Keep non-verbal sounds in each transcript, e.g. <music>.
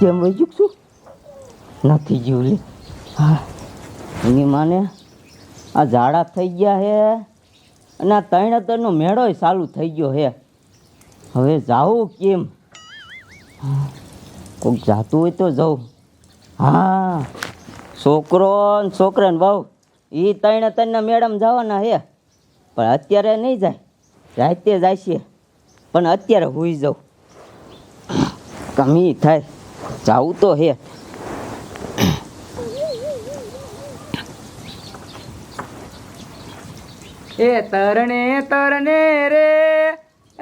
કેમ વહી છું નથી જીવલી હા. એની માને આ ઝાડા થઈ ગયા હે અને આ તૈણતરનો મેળોય ચાલુ થઈ ગયો હે. હવે જાવું કેમ? કોઈક જાતું હોય તો જાઉં. હા. છોકરો ને છોકરા ને બહુ એ તૈણતરના મેડમ જવાના હે. પણ અત્યારે નહીં જાય. રાતે જાય છે. પણ અત્યારે હુઈ જાઉં. કમી થાય. જાવું તો હે. એ તરણે તરણે રે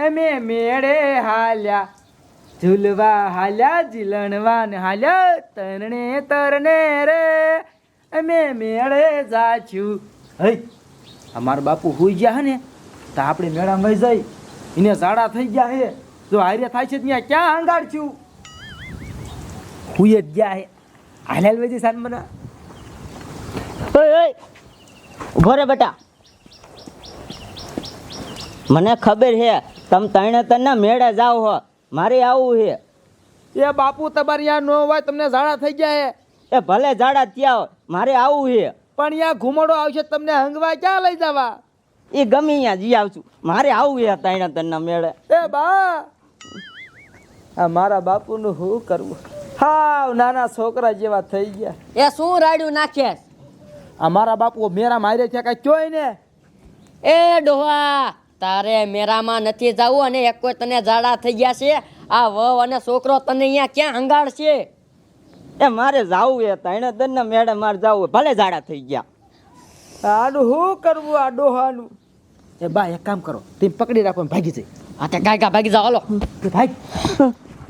અમે મેળે હાલ્યા. ઝૂલવા હાલ્યા જીલણવા ને હાલ્યા, તરણે તરણે રે અમે મેળે જાછું. હઈ, અમાર બાપુ હુઈ ગયા ને, તો આપણે મેળામાં જઈ. એને ઝાડા થઈ ગયા હે. જો હારે થાય છે ત્યાં ક્યાં હંગાડ છું? હુઈ જ ગયા હે. હાલેલ વેજી સાન મને. ઓય ઓય. ઊભો રે બેટા. મને ખબર હે તમે તને મેળે જાઓ હો. મારે આવું હે. એ બાપુ તમારે ત્યાં ન હોય તમને ઝાડા થઈ ગયા હે. એ ભલે ઝાડા ત્યાં હોય, મારે આવું હે. પણ યા ઘુમડો આવશે તમને હંગવા ક્યાં લઈ જવા? એ ગમે અહીંયા જી આવશું મારે આવું હે તૈણતરના મેળે. એ બા! આ મારા બાપુનું શું કરવું? હાવ નાના છોકરા જેવા થઈ ગયા. એ શું રાડ્યું નાખે? આ મારા બાપુ મેરા મારે છે કાંઈ ચોય ને? એ ડોહા તારે મેરામાં નથી જવું અને એક કોઈ તને ઝાડા થઈ ગયા છે? આ વહુ અને છોકરો તને અહીંયા ક્યાં હંગાડશે એ મારે જાવું હે તને મેળે મારે જાવું ભલે જાડા થઈ ગયા. આનું શું કરવું આ ડોહાનું? એ બા એક કામ કરો. તીમ પકડી રાખો ને ભાગી જઈ. હા તે ગાયકા ભાગી જાઓ હાલો. કે ભાઈ.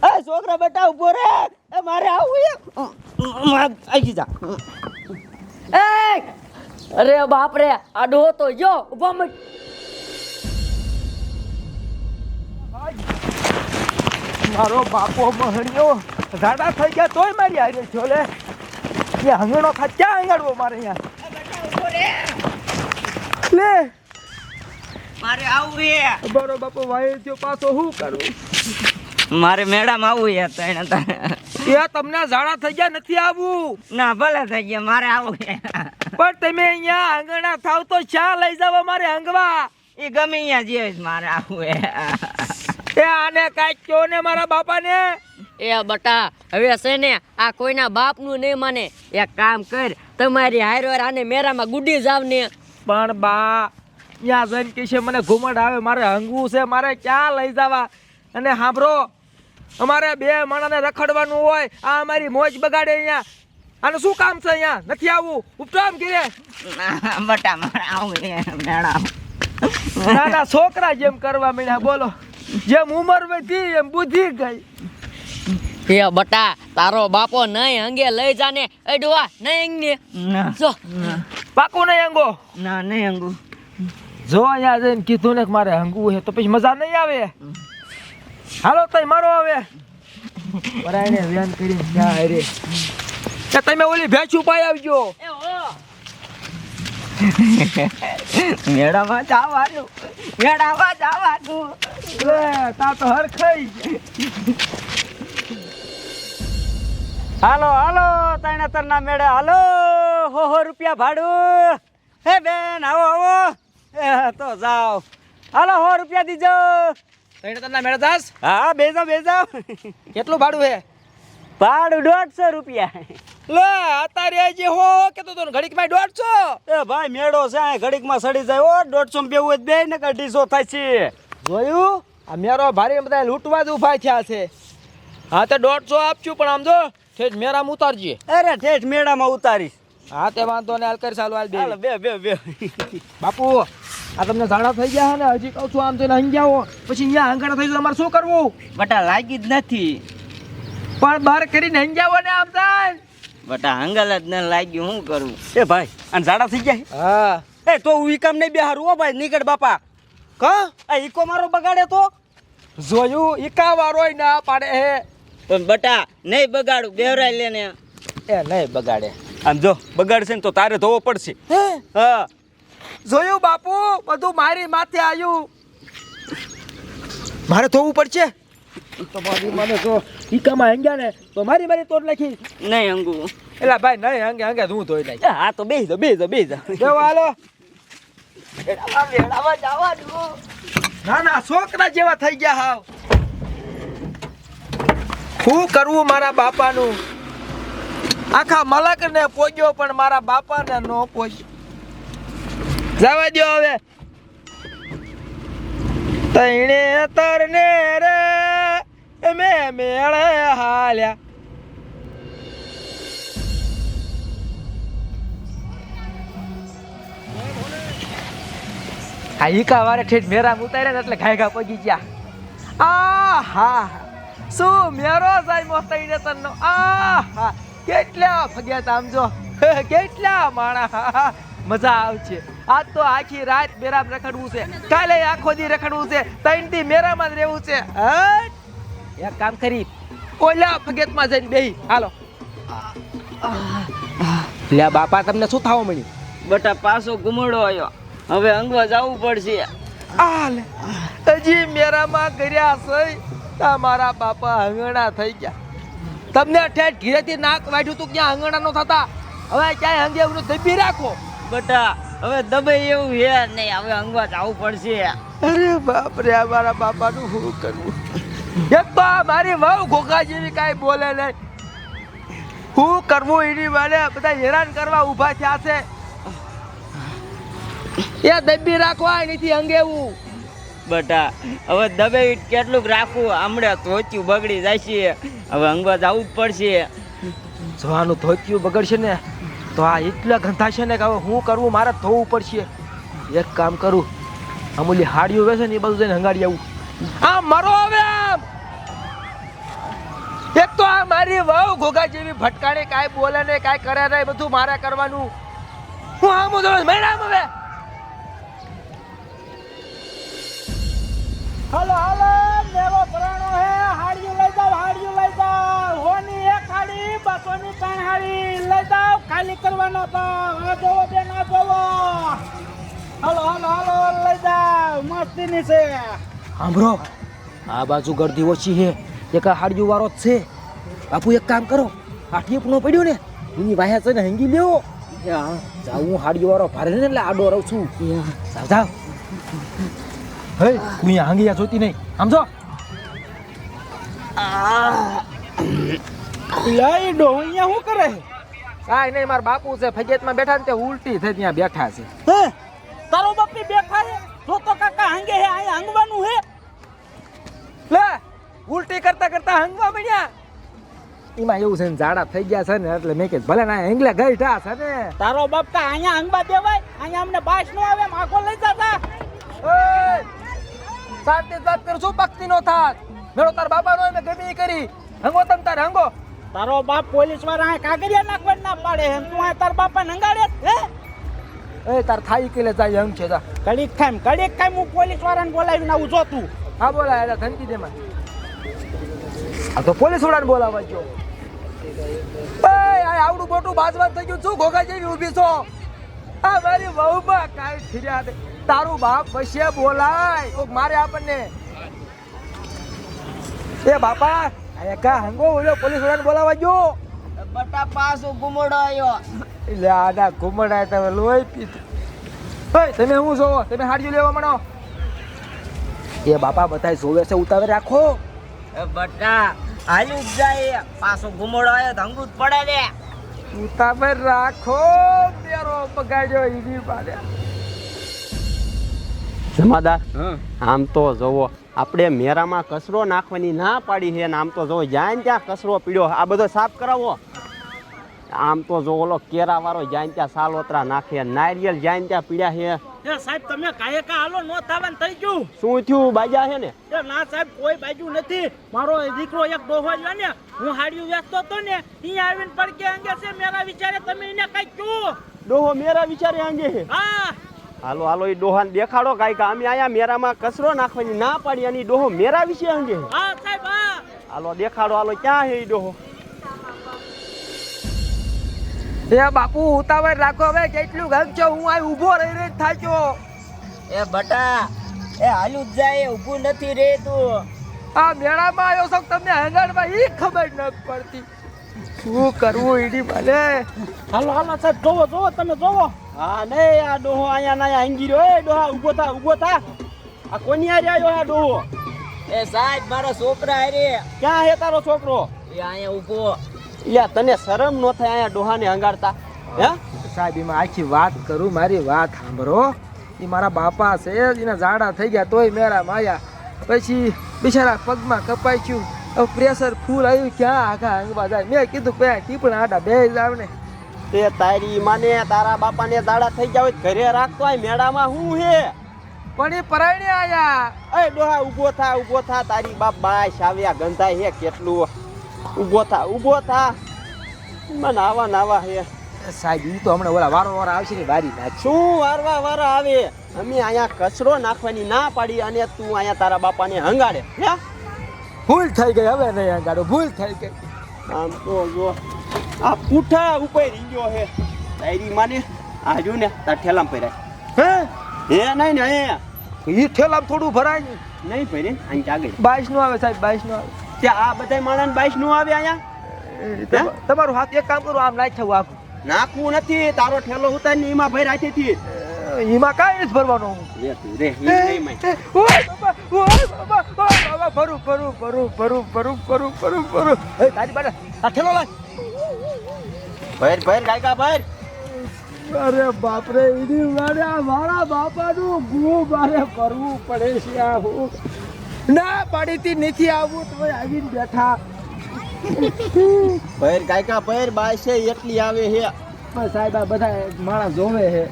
એ છોકરા બેટા ઊભો રે. એ મારે આવું એ ભાગી જા. એ! અરે બાપ રે આ ડોહો તો જો ઊભો મત મારો બાપો મહણ્યો ઝાડા થઈ ગયા તોય મારી આવી છો લે એ હંગણો ખા ક્યાં હંગાડવો મારે અહીંયા? લે. મારે આવું હે બરો બાપો વાય થયો પાછો શું કરું? મારે મેળામાં આવું હે તૈણતર એ તમને ઝાડા થઈ ગયા નથી આવું? ના ભલે થઈ ગયા મારે આવું હે પણ તમે અહીંયા આંગણા થાવ તો ચા લઈ જાવ મારે હંગવા એ ગમે અહીંયા જે મારે આવું હે એ આને કાંઈક કહો ને મારા બાપાને. એ બટા હવે છે ને આ કોઈના બાપનું નહીં માને. એક કામ કર તમારી હારો આને મેરામાં ગુડી જાવ ને પણ બા ત્યાં જઈને કે છે મને ઘુમડ આવે મારે હંગવું છે મારે ક્યાં લઈ જવા? અને સાંભળો અમારે બે માણસને રખડવાનું હોય આ અમારી મોજ બગાડે અહીંયા. આનું શું કામ છે અહીંયા? નથી આવવું ઉપટામ <laughs> બટા મેળા નાના છોકરા જેમ કરવા મળ્યા બોલો. જેમ ઉંમર વધી એમ બુદ્ધિ ગઈ. એ બટા તારો બાપો નહીં અંગે લઈ જાને એડવા નહીં અંગે ના. જો. પાકું નહીં અંગો ના નહીં અંગુ જો અહીંયા જઈને કીધું ને કે મારે હંગવું છે તો પછી મજા નહીં આવે. હાલો તઈ મારો આવે. પરાયને વ્યાન કરી ક્યાં અરે કે તમે ઓલી ભેંસ ઉપાય આવજો. મેળામાં જવાનું મેળામાં જવાનું. લે તા તો હરખાઈ. હાલો હાલો તૈણતરના મેળે હાલો. હો હો રૂપિયા ભાડું. હે બેન આવો આવો. તો જાઓ. હાલો સો રૂપિયા દીજો. તઈને તમને મેળા દાસ હા બેજો બેજો. કેટલું ભાડું હે? ભાડું દોઢસો રૂપિયા. લે અત્યારે જે હો કેતો તો ઘડીકમાં દોઢસો? એ ભાઈ મેળો છે આ ઘડીકમાં સડી જાય. ઓ દોઢસો માં બેવું બે ને અઢીસો થાય છે. જોયું? આ મેરો ભારે બધા લૂંટવા જ ઊભા થયા છે. હા તે દોઢસો આપશું પણ આમ જો ઠેઠ મેળામાં ઉતારજે. અરે ઠેઠ મેળામાં ઉતારીશ. હા તે વાંધો ને હાલ કરી ચાલુ હાલ બે બે બે બાપુ આ તમને ઝાડા થઈ ગયા ને? હજી કહું છું આમ જઈને જાઓ પછી અહીંયા હંગાડા થઈ જાય અમારે શું કરવું? બટા લાગી જ નથી. પણ બહાર કરીને હંગ્યાઓ ને આમ થાય. બટા હંગલ જ ન લાગ્યું શું કરું? એ ભાઈ અને ઝાડા થઈ ગયા હા? એ તો હું ઈ કામ નહીં બેહારું હો ભાઈ નીકળ બાપા. કા? આ ઈકો મારો બગાડે તો? જોયું ઈકા વાળો ના પાડે હે? પણ બટા નહીં બગાડું બેવરાય લેને. એ નહીં બગાડે. આમ જો બગાડશે ને તો તારે ધોવો પડશે. હા. જોયું બાપુ? બધું મારી માથે આવ્યું. મારે ધોવું પડશે? તમારી મને જો ઈકામાં હંગ્યા ને તો મારી મારી તોડ નાખી. નહીં અંગુ એલા ભાઈ નહીં હંગે હંગે હું ધોઈ નાખી હા તો બેસી દો બેસી જાઓ બેસી જાઓ. દેવો હાલો. ના ના છોકરા જેવા થઈ ગયા હાવ. શું કરવું મારા બાપાનું? આખા મલક ને પોગ્યો પણ મારા બાપાને નો પોગ્યો. જવા હવે. તૈણે તરને રે મે મેળે હાલ્યા. હા ઈકા વારે ઠેઠ મેરા ઉતાર્યા ને એટલે ઘાય ઘા પગી ગયા. આ હા શું મેરો સાહેબ મોસ્તઈને તનનો આ હા કેટલા ફગ્યા આમ જો. <laughs> કેટલા માણા. <laughs> મજા આવશે. આજ તો આખી રાત મેરામ રખડવું છે. કાલે આખો દી રખડવું છે. ત્રણ દી મેરામાં જ રહેવું છે. હટ. એક કામ કરી. ઓલા ફગેતમાં જઈને બેહી. હાલો. લ્યા બાપા તમને શું થાવ મળ્યું? બટા પાછો ઘુમડો આવ્યો હવે અંગવા જવું પડશે. આલે હજી મેરામાં કર્યા છે. તમારા બાપા હંગણા થઈ ગયા. તમને ઠેઠ ઘીરેથી નાક વાઢ્યું તું ક્યાં હંગણા નો થતા? હવે ક્યાંય હંગે એવું દબી રાખો. બટા હવે દબાઈ એવું હે નહીં હવે અંગવા જવું પડશે. અરે બાપ રે મારા બાપાનું શું કરવું? એક તો મારી વહુ ઘોઘા જેવી કાંઈ બોલે નહીં. શું કરવું એની મારે બધા હેરાન કરવા ઊભા થયા છે. એ દબી રાખવા એનીથી અંગેવું. બટા હવે દબે કેટલુંક રાખવું હમણાં ધોચ્યું બગડી જાય છે હવે અંગવા જવું જ પડશે. જવાનું ધોચ્યું બગડશે ને? તો આ એટલા ગંધા છે ને કે હું કરવું, મારે ધોવું પડશે. એક કામ કરું અમૂલી હાડિયું વેસે ને એ બધું જઈને હંગાડી આવું. આ મરો હવે આમ. એક તો આ મારી વહુ ઘોઘા જેવી ભટકાણી કાંઈ બોલે ને કાંઈ કરે નહીં બધું મારે કરવાનું. હું આમ ઉધળો મેડમ હવે હાલો હાલો મેરો ભરાણો હે હાડિયું લઈ જાવ હાડિયું લઈ જાવ હોની એક હાડી હાડી લઈ જાવ ખાલી કરવાનો તો આ જોવો બેન આ જોવો. હાલો હાલો હાલો લઈ જાવ મસ્તીની છે. સાંભળો આ બાજુ ગરદી ઓછી છે એક આ હાડિયું વાળો જ છે. બાપુ એક કામ કરો આ ટીપણો પડ્યો ને એની વાહ્યા છે ને હંગી લેવો હું હાડિયું વાળો ભારે ને એટલે આડો રહું છું. સાવ જાવ હે હું હાંગિયા જોતી નહીં. સમજો લઈ ડો અહીંયા શું કરે કાઈ નહીં મારા બાપુ છે ફગેતમાં બેઠા ને તે ઉલટી થઈ ત્યાં બેઠા છે. હે? તારો બાપી બેઠા હે જો તો કાકા હંગે હે અહીંયા હંગવાનું હે લે ઉલટી કરતા કરતા હંગવા મળ્યા એમાં એવું છે ને ઝાડા થઈ ગયા છે ને એટલે મેં કે ભલે ના એંગલે ગઈઠા છે ને. તારો બાપ કા અહીંયા હંગવા દેવાય? અહીંયા અમને બાસ નો આવે માખો લઈ જતા! શાંતિ વાત કર શું ભક્તિ નો થાત. મેળો તાર બાપા નો મેં ગમી કરી. હંગો તમ તાર હંગો. તારો બાપ પોલીસવાળા કાગળિયા નાખવા ના પાડે એમ. તું આ તાર બાપા નંગાડે હે? એ તાર થાઈ કેલે જાય એમ છે તા કડીક ખાઈમ કડીક ખાઈમ હું પોલીસ વાળાને બોલાવીને આવું જો તું. હા બોલા એલા ધમકી દે માં આ તો પોલીસ વાળાને બોલાવવા જો એ આ આવડું મોટું બાજવા થઈ ગયું. શું ઘોઘા જેવી ઊભી છો? આ મારી વહુમાં કાંઈ ફિર્યા દે તારું બાપ વશે બોલાય. મારે આપણને. એ બાપા આ કા હંગો ઓલો પોલીસ વાળાને બોલાવવા ગયો? બટા પાસો ઘુમડો આયો એટલે આડા ઘુમડાય તમે લોહી પીતું ઓય તમે હું જોવો તમે હાડ્યું લેવા મણો એ બાપા બધાય જોવે છે ઉતાવળ રાખો. એ બટા હાલ્યું જાય. પાછો ઘુમડો આયો તો જ પડે રે ઉતાવળ રાખો તેરો બગાડ્યો ઈની પાડે. જમાદાર? આમ તો જુઓ આપણે મેરામાં કચરો નાખવાની ના પાડી છે આમ તો જુઓ જાય ત્યાં કચરો પીડ્યો આ બધો સાફ કરાવો. આમ તો જો ઓલો કેરા વાળો જાય ત્યાં સાલોતરા નાખે નારિયેલ જાય ત્યાં પીડ્યા છે. સાહેબ તમે કાયે કા હાલો નો થાવાનું થઈ ગયું. શું થયું બાજા છે ને? ના સાહેબ કોઈ બાજુ નથી. મારો દીકરો એક ડોહો રહ્યો ને હું હાડિયું વેચતો હતો ને અહીં આવીને પડકે અંગે છે મેરા વિચારે તમે એને કઈ કયું ડોહો મેરા વિચારે અંગે છે? હા. હાલો હાલો એ ડોહાને દેખાડો કાંઈક. અમે આયા મેરામાં કચરો નાખવાની ના પાડી અને ડોહો મેરા વિશે અંગે. હાલો દેખાડો હાલો ક્યાં હે એ ડોહો? એ બાપુ ઉતાવળ રાખો હવે કેટલું ઘર છો. હું આ ઊભો રહી રહી થાચો એ બટા એ હાલું જ જાય ઊભું નથી રહેતું. આ મેળામાં આવ્યો છો તમને હેંગણમાં એ ખબર ન પડતી. શું કરવું ઈડી મને હાલો હાલો સાહેબ જોવો જોવો તમે જોવો. હા નહીં આ ડોહો અહીંયા ના હાંગી રહ્યો. એ ડોહા ઊભો થા ઊભો થા. આ કોની આ રહ્યો આ ડોહો? એ સાહેબ મારા છોકરા હારે. ક્યાં હે તારો છોકરો? એ અહીંયા ઊભો યા તને શરમ ન થાય અહીંયા ડોહાને હંગાડતા હે? સાહેબ એમાં આખી વાત કરું મારી વાત સાંભળો. એ મારા બાપા છે એના જાડા થઈ ગયા તોય મેળા માયા પછી બિચારા પગમાં કપાઈ ગયું. પ્રેશર ફૂલ આવ્યું ક્યાં આખા અંગમાં બાજા મેં કીધું કે ટીપણ આડા બે જાવ ને. તે તારી માને તારા બાપાને દાડા થઈ ગયા હોય ઘરે રાખતો હોય મેળામાં હું હે? પણ એ પરાયણે આયા. એ ડોહા ઊભો થા ઊભો થા તારી બાપ બાશ આવ્યા ગંધાય હે કેટલું. ઊભો થા ઊભો થા. મને આવા નાવા હે. સાહેબ ઈ તો હમણાં ઓલા વારો વારો આવશે ને બારી નાખ શું વારવા વારા આવે? અમે અહીંયા કચરો નાખવાની ના પાડી અને તું અહીંયા તારા બાપાને હંગાડે. હે ભૂલ થઈ ગઈ હવે નહીં અંગાડો ભૂલ થઈ ગઈ. આમ તો જો આ પૂઠા ઉપર રીંગ્યો હે ડાયરી માને આ જો ને તાર ઠેલામ પર્યા હે? હે નહીં ને હે. ઈ ઠેલામ થોડું ભરાય નહીં ભરે અહીં આગળ. બાઈસનું આવે સાહેબ બાઈસનું આવે. ત્યાં આ બધા માણસ બાઈસનું આવે અહીંયા? તમારું હાથ એક કામ કરું આમ નાખ થવું આખું. નાખવું નથી તારો ઠેલો ઉતાર ને એમાં ભાઈ રાખી થી એમાં કાંઈ નથી ભરવાનું. ભરું, ભરું, ભરું, ભરું, ભરું, ભરું, ભરું, ભરું. તારી પાસે ભર ભર ગાયકા ભર. અરે બાપરે એની મારે મારા બાપાનું ગુ મારે કરવું પડે છે આ હું. ના પાડીથી નથી આવું તો આવીને બેઠા. ભર કાયકા ભર બાય છે એટલી આવે હે સાહેબ આ બધા માણસ જોવે છે.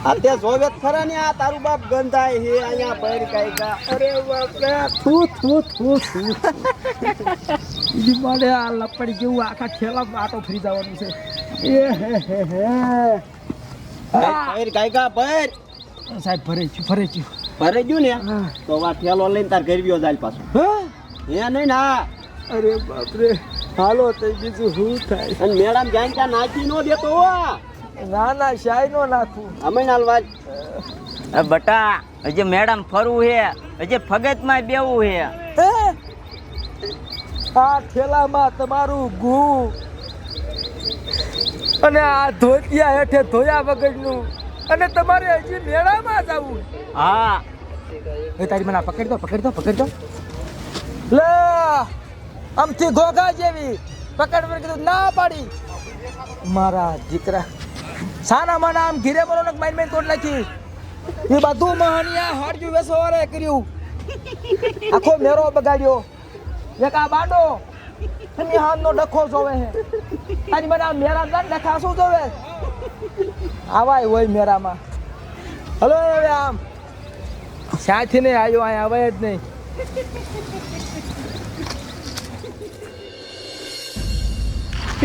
તે જોવે ખરા ને આ તારું બાપ ગંધાય હે અહીંયા ભર ગાયકા અરે બાપરે થૂ થૂ થૂ થૂ. ઈ મને આ લપડી જેવું આખા ઠેલામાં આટો ફરી જવાનું છે. એ હે હે ગાયકા ભર સાહેબ ભરે છું ભરે છું. ભરે ગયું ને? તો આ ઠેલો લઈને તાર ગરબીઓ જાય પાછો. હે? નહીં ના અરે બાપરે હાલો તો બીજું શું થાય? અને મેડમ જાય ત્યાં નાચી નો દેતો હો. ના ના શાય નો નાખું. અમે નાલવા એ બટા હજી મેડમ ફરવું હે હજી ફગતમાં બેવું હે. હે? આ ઠેલામાં તમારું ગુ અને આ ધોતિયા હેઠે ધોયા વગરનું અને તમારે હજી મેળામાં જવું હા. એ તારી મને પકડી દો પકડી દો પકડી દો. લે આમથી ઘોઘા જેવી. પકડ પર કીધું ના પાડી. મારા દીકરા સાના નામ ઘીરે બોલો ને માઇન માઇન કોટ નાખી. એ બધું મહાનિયા હાડ્યું વેસો વારે કર્યું. આખો મેરો બગાડ્યો. એક આ બાંડો. અને હાથનો ડખો જોવે હે તારી મને આ મેરા ના ડખા શું જોવે? આવાય હોય મેરામાં. હલો, હવે આમ. સાથી નહીં આવ્યો અહીંયા આવે જ નહીં.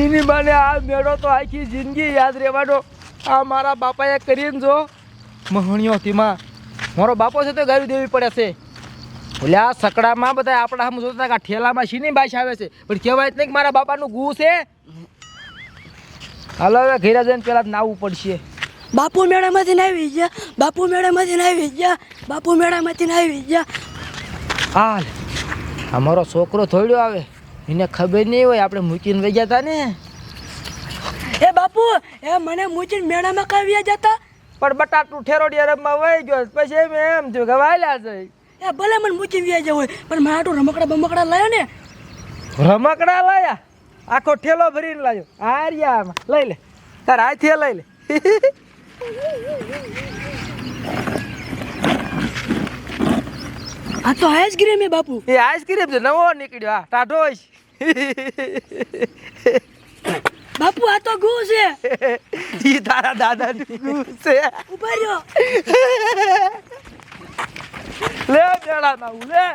એની બને આ મેળો તો આખી જિંદગી યાદ રહેવાનો. આ મારા બાપાએ કરીને જો મહણીઓ તેમાં. મારો બાપો છે તો ગાયું દેવી પડે છે. એટલે આ સકડામાં બધા આપણા સામે જોતા કે આ ઠેલામાં શીની બાશ આવે છે. પણ કહેવાય જ નહીં કે મારા બાપાનું ગુ છે. હાલો હવે ઘેરા જઈને પેલા નાવું પડશે. બાપુ મેળામાંથી આવી ગયા. બાપુ મેળામાંથી આવી ગયા. બાપુ મેળામાંથી આવી ગયા. હાલ. અમારો છોકરો થોડ્યો આવે. એને ખબર નહીં હોય આપણે મૂકીને વહી ગયા હતા ને. બાપુ એ મને મૂચીને મેળામાં કાવ્યા જતા. પણ બટાટું ઠેરોડી રમવા વહી ગયો પછી એમ એમ થયું કે વાયલા છે. એ ભલે મને મૂકી વ્યા હોય પણ મારા તો રમકડા બમકડા લાયો ને. રમકડા લાયા? આખો ઠેલો ભરીને લાયો. આર્યા લઈ લે. તાર હાથે લઈ લે. આ તો આઈસ્ક્રીમ હે બાપુ. એ આઈસ્ક્રીમ છે નવો નીકળ્યો. આ ટાઢો છે. બાપુ આ તો ગુ છે. <laughs> ઈ તારા દાદા છે. ઊભા રહ્યો. <laughs> લે બેડા ના લે.